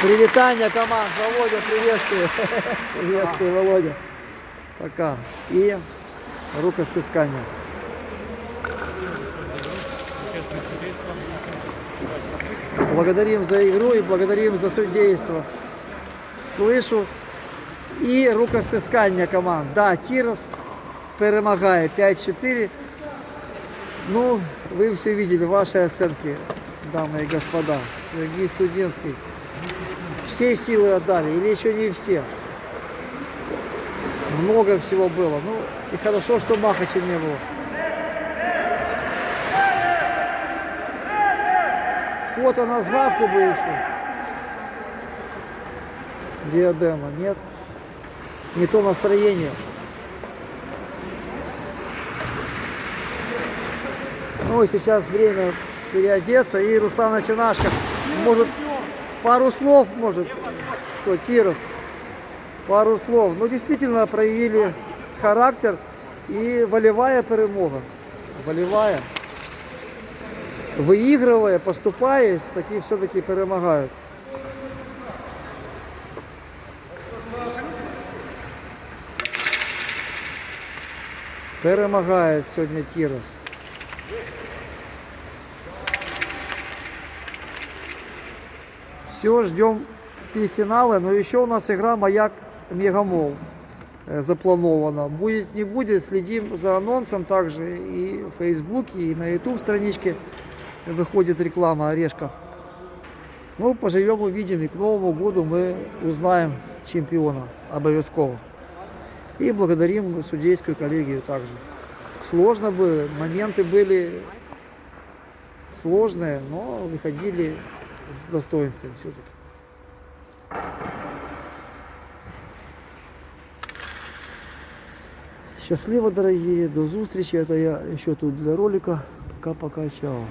Привитание команд. Володя, приветствую. Приветствую, Володя. Пока. И рукостискание. Благодарим за игру и благодарим за судейство. Слышу. І рукостискання команд. Да, Тірос перемагає 5-4. Ну, вы все видели, ваши оценки, дамы и господа. Сергей Студенский. Все силы отдали, или еще не все. Много всего было. Ну, и хорошо, что Махача не было. Фото на сгадку бы еще. Диадема, нет? Не то настроение. Ну и сейчас время переодеться. И Руслан Начинашко может пару слов, может, что, Тиров, пару слов. Ну, действительно проявили характер и волевая перемога. Волевая. Выигрывая, поступаясь, такие все-таки перемагают. Перемагает сегодня Тирос. Все, ждем финала, но еще у нас игра Маяк Мегамол э, запланована. Будет, не будет, следим за анонсом также и в Фейсбуке, и на YouTube страничке выходит реклама Орешка. Ну, поживем, увидим, и к Новому году мы узнаем чемпиона обовязково. И благодарим судейскую коллегию также. Сложно было, моменты были сложные, но выходили с достоинством все-таки. Счастливо, дорогие, до зустрічі. Это я еще тут для ролика. Пока-пока, чао.